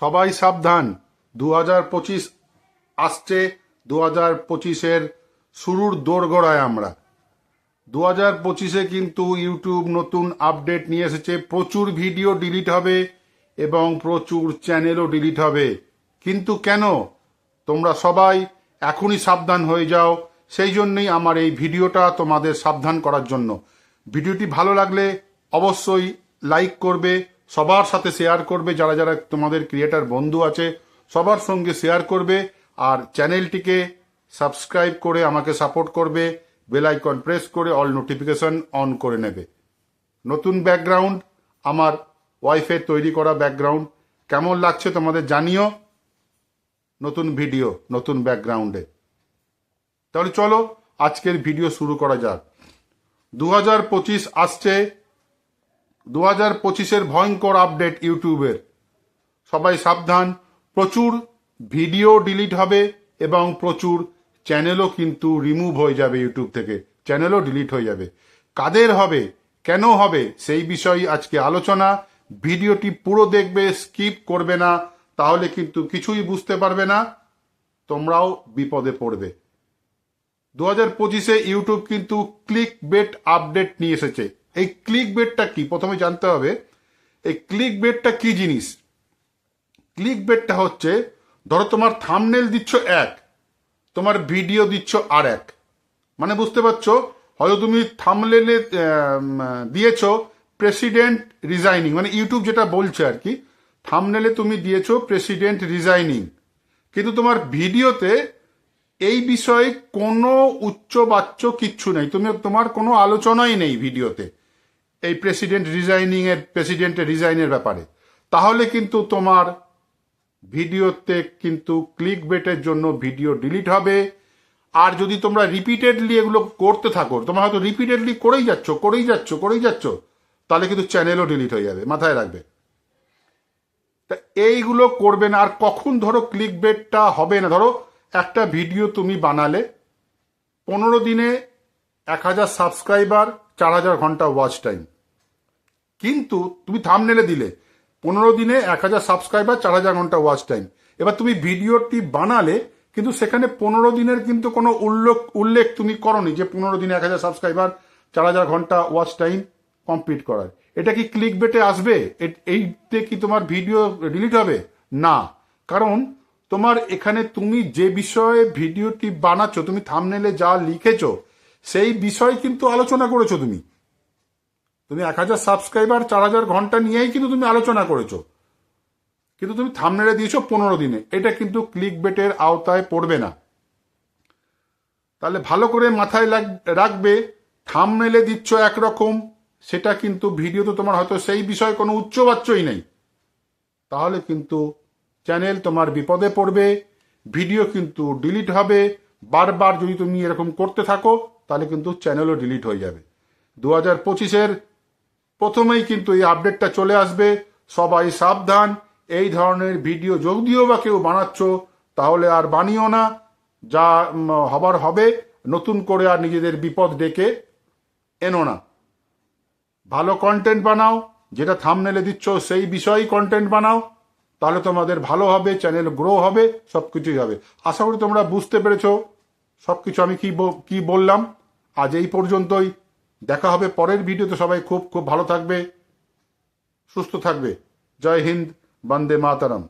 সবাই সাবধান। দু হাজার পঁচিশ আসছে দু হাজার পঁচিশের শুরুর দোরগোড়ায় আমরা। দু হাজার পঁচিশে কিন্তু ইউটিউব নতুন আপডেট নিয়ে এসেছে। প্রচুর ভিডিও ডিলিট হবে এবং প্রচুর চ্যানেলও ডিলিট হবে। কিন্তু কেন? তোমরা সবাই এখনই সাবধান হয়ে যাও। সেই জন্যই আমার এই ভিডিওটা তোমাদের সাবধান করার জন্য। ভিডিওটি ভালো লাগলে অবশ্যই লাইক করবে সবার সাথে শেয়ার করবে, যারা যারা তোমাদের ক্রিয়েটার বন্ধু আছে, সবার সঙ্গে শেয়ার করবে আর চ্যানেলটিকে সাবস্ক্রাইব করে আমাকে সাপোর্ট করবে বেল আইকন প্রেস করে অল নোটিফিকেশন অন করে নেবে। নতুন ব্যাকগ্রাউন্ড আমার ওয়াইফের তৈরি করা ব্যাকগ্রাউন্ড কেমন লাগছে তোমাদের জানিও। নতুন ভিডিও নতুন ব্যাকগ্রাউন্ডে তাহলে চলো, আজকের ভিডিও শুরু করা যাক। দু হাজার পঁচিশ আসছে দু হাজার পঁচিশের ভয়ঙ্কর আপডেট ইউটিউবের। সবাই সাবধান, প্রচুর ভিডিও ডিলিট হবে এবং প্রচুর চ্যানেলও কিন্তু রিমুভ হয়ে যাবে ইউটিউব থেকে। চ্যানেলও ডিলিট হয়ে যাবে। কাদের হবে, কেন হবে, সেই বিষয়ে আজকে আলোচনা। ভিডিওটি পুরো দেখবে, স্কিপ করবে না, তাহলে কিন্তু কিছুই বুঝতে পারবে না। তোমরাও বিপদে পড়বে। দু হাজার পঁচিশে ইউটিউব কিন্তু ক্লিক বেট আপডেট নিয়ে এসেছে। এই ক্লিক বেটটা কি? প্রথমে জানতে হবে, এই ক্লিক বেটটা কি জিনিস? ক্লিক বেটটা হচ্ছে, ধরো তোমার থামনেল দিচ্ছ এক, তোমার ভিডিও দিচ্ছ আর এক। মানে বুঝতে পারছ? হয়তো তুমি থামনেলে দিয়েছ প্রেসিডেন্ট রিজাইনিং মানে ইউটিউব যেটা বলছে আর কি থামনেলে তুমি দিয়েছ প্রেসিডেন্ট রিজাইনিং কিন্তু তোমার ভিডিওতে এই বিষয়ে কোনো উচ্চ উচ্চবাচ্য কিচ্ছু নেই, তুমি তোমার কোনো আলোচনাই নেই ভিডিওতে। এই প্রেসিডেন্ট রিজাইনিং এর প্রেসিডেন্টের রিজাইনের ব্যাপারে। তাহলে কিন্তু তোমার ভিডিওতে কিন্তু ক্লিক বেটের জন্য ভিডিও ডিলিট হবে। আর যদি তোমরা রিপিটেডলি এগুলো করতে থাকো, তোমরা হয়তো রিপিটেডলি করেই যাচ্ছ করেই যাচ্ছ করেই যাচ্ছ, তাহলে কিন্তু চ্যানেলও ডিলিট হয়ে যাবে, মাথায় রাখবে। তা এইগুলো করবে না, আর কখন ধরো ক্লিক বেটটা হবে না, ধরো একটা ভিডিও তুমি বানালে, পনেরো দিনে এক হাজার সাবস্ক্রাইবার চার হাজার ঘণ্টা ওয়াচ টাইম কিন্তু তুমি থামনেলে দিলে। পনেরো দিনে এক হাজার সাবস্ক্রাইবার চার হাজার ঘণ্টা ওয়াচ টাইম এবার তুমি ভিডিওটি বানালে, কিন্তু সেখানে পনেরো দিনের কিন্তু কোনো উল্লেখ উল্লেখ তুমি করনি যে পনেরো দিনে এক হাজার সাবস্ক্রাইবার চার হাজার ঘণ্টা ওয়াচ টাইম কমপ্লিট করার। এটা কি ক্লিক বেটে আসবে? এইতে কি তোমার ভিডিও ডিলিট হবে? না। কারণ তোমার এখানে তুমি যে বিষয়ে ভিডিওটি বানাচ্ছ, তুমি থামনেলে যা লিখেছো, সেই বিষয় কিন্তু আলোচনা করেছ তুমি। তুমি এক হাজার সাবস্ক্রাইবার চার হাজার ঘণ্টা নিয়েই কিন্তু তুমি আলোচনা করেছ। কিন্তু তুমি থামনেলে দিয়েছ পনেরো দিনে। এটা কিন্তু ক্লিক বেটের আওতায় পড়বে না। তাহলে ভালো করে মাথায় লাগ- রাখবে থামনেলে দিচ্ছ একরকম, সেটা কিন্তু ভিডিওতে তোমার হয়তো সেই বিষয়ে কোনো উচ্চবাচ্যই নেই। তাহলে কিন্তু চ্যানেল তোমার বিপদে পড়বে ভিডিও কিন্তু ডিলিট হবে। বারবার যদি তুমি এরকম করতে থাকো, তাহলে কিন্তু চ্যানেলও ডিলিট হয়ে যাবে। দু হাজার পঁচিশের প্রথমেই কিন্তু এই আপডেটটা চলে আসবে। সবাই সাবধান। এই ধরনের ভিডিও যোগ যদিও বা কেউ বানাচ্ছ, তাহলে আর বানিও না। যা হবার হবে, নতুন করে আর নিজেদের বিপদ ডেকে এনো না। ভালো কন্টেন্ট বানাও, যেটা থামনেলে দিচ্ছ, সেই বিষয়েই কন্টেন্ট বানাও। তাহলে তোমাদের ভালো হবে চ্যানেল গ্রো হবে সব কিছুই হবে। আশা করি তোমরা বুঝতে পেরেছ। সব কিছু আমি কি কি বললাম? আজ এই পর্যন্তই। দেখা হবে পরের ভিডিওতে। সবাই খুব খুব ভালো থাকবে, সুস্থ থাকবে। জয় হিন্দ, বন্দে মাতারাম।